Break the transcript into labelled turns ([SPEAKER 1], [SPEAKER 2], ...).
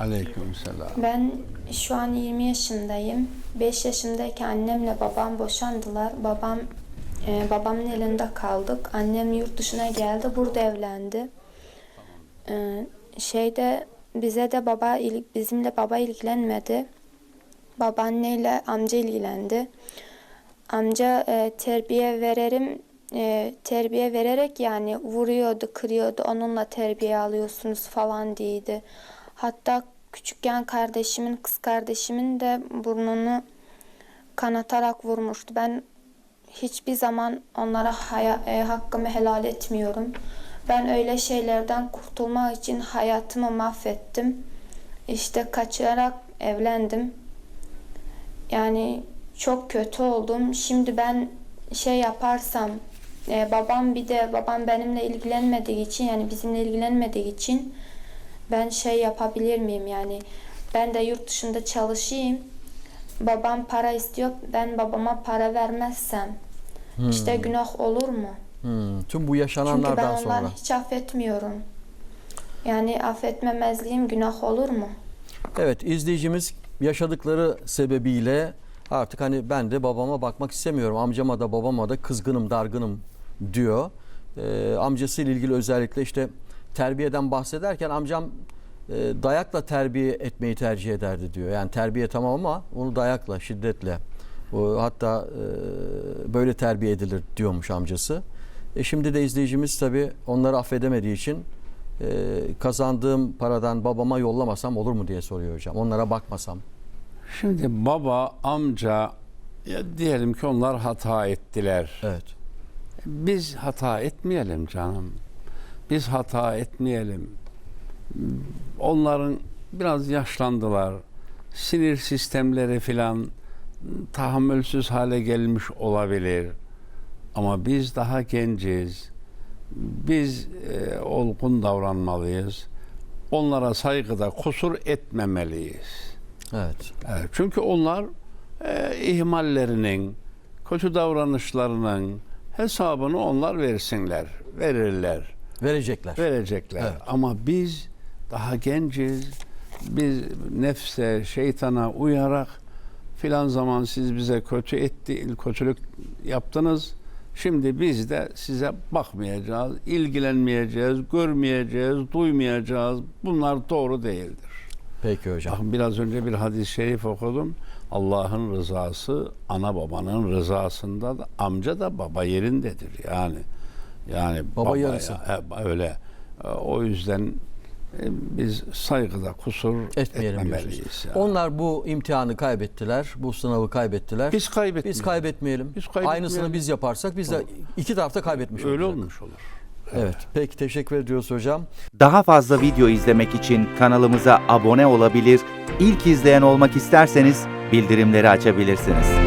[SPEAKER 1] Aleykümselam.
[SPEAKER 2] Ben şu an 20 yaşındayım. 5 yaşındayken annemle babam boşandılar. Babam e, babamın elinde kaldık. Annem yurt dışına geldi. Burada evlendi. E, şeyde bize de baba bizimle baba ilgilenmedi. Babaanneyle amca ilgilendi. Amca e, terbiye vererim e, terbiye vererek yani vuruyordu, kırıyordu. Onunla terbiye alıyorsunuz falan diydi. Hatta küçükken kardeşimin, kız kardeşimin de burnunu kanatarak vurmuştu. Ben hiçbir zaman onlara haya, e, hakkımı helal etmiyorum. Ben öyle şeylerden kurtulmak için hayatımı mahvettim. İşte kaçırarak evlendim. Yani çok kötü oldum. Şimdi ben şey yaparsam e, babam bir de babam benimle ilgilenmediği için yani bizimle ilgilenmediği için ben şey yapabilir miyim yani ben de yurt dışında çalışayım. Babam para istiyor. Ben babama para vermezsem işte günah olur mu?
[SPEAKER 3] Hmm, Tüm bu
[SPEAKER 2] Çünkü ben
[SPEAKER 3] yaşananlardan
[SPEAKER 2] onları
[SPEAKER 3] sonra.
[SPEAKER 2] hiç affetmiyorum. Yani affetmemezliğim günah olur mu?
[SPEAKER 3] Evet izleyicimiz yaşadıkları sebebiyle artık hani ben de babama bakmak istemiyorum. Amcama da babama da kızgınım, dargınım diyor. Ee, amcasıyla ilgili özellikle işte terbiyeden bahsederken amcam e, dayakla terbiye etmeyi tercih ederdi diyor. Yani terbiye tamam ama onu dayakla, şiddetle. O, hatta e, böyle terbiye edilir diyormuş amcası. E şimdi de izleyicimiz tabii onları affedemediği için e, kazandığım paradan babama yollamasam olur mu diye soruyor hocam. Onlara bakmasam.
[SPEAKER 1] Şimdi baba, amca ya diyelim ki onlar hata ettiler.
[SPEAKER 3] Evet.
[SPEAKER 1] Biz hata etmeyelim canım. Biz hata etmeyelim. Onların biraz yaşlandılar. Sinir sistemleri filan tahammülsüz hale gelmiş olabilir. Ama biz daha genciz. Biz e, olgun davranmalıyız. Onlara saygıda kusur etmemeliyiz.
[SPEAKER 3] Evet.
[SPEAKER 1] Evet, çünkü onlar e, ihmallerinin, kötü davranışlarının hesabını onlar versinler, verirler,
[SPEAKER 3] Verecekler.
[SPEAKER 1] verecekler.
[SPEAKER 3] Evet.
[SPEAKER 1] Ama biz daha genciz, biz nefse, şeytana uyarak filan zaman siz bize kötü etti, kötülük yaptınız. Şimdi biz de size bakmayacağız, ilgilenmeyeceğiz, görmeyeceğiz, duymayacağız. Bunlar doğru değildir.
[SPEAKER 3] Peki hocam.
[SPEAKER 1] Bakın biraz önce bir hadis-i şerif okudum. Allah'ın rızası ana babanın rızasında da amca da baba yerindedir yani. Yani
[SPEAKER 3] Baba
[SPEAKER 1] babaya-
[SPEAKER 3] yarısı.
[SPEAKER 1] he, öyle. E, O yüzden e, biz saygıda kusur
[SPEAKER 3] Etmeyelim
[SPEAKER 1] etmemeliyiz. yani.
[SPEAKER 3] Onlar bu imtihanı kaybettiler. Bu sınavı kaybettiler.
[SPEAKER 1] Biz kaybetmeyelim.
[SPEAKER 3] Biz kaybetmeyelim.
[SPEAKER 1] Biz kaybetmeyelim.
[SPEAKER 3] Aynısını biz yaparsak biz de iki tarafta kaybetmiş
[SPEAKER 1] Öyle
[SPEAKER 3] olacak.
[SPEAKER 1] olmuş olur.
[SPEAKER 3] Evet. Peki teşekkür ediyoruz hocam.
[SPEAKER 4] Daha fazla video izlemek için kanalımıza abone olabilir, ilk izleyen olmak isterseniz bildirimleri açabilirsiniz.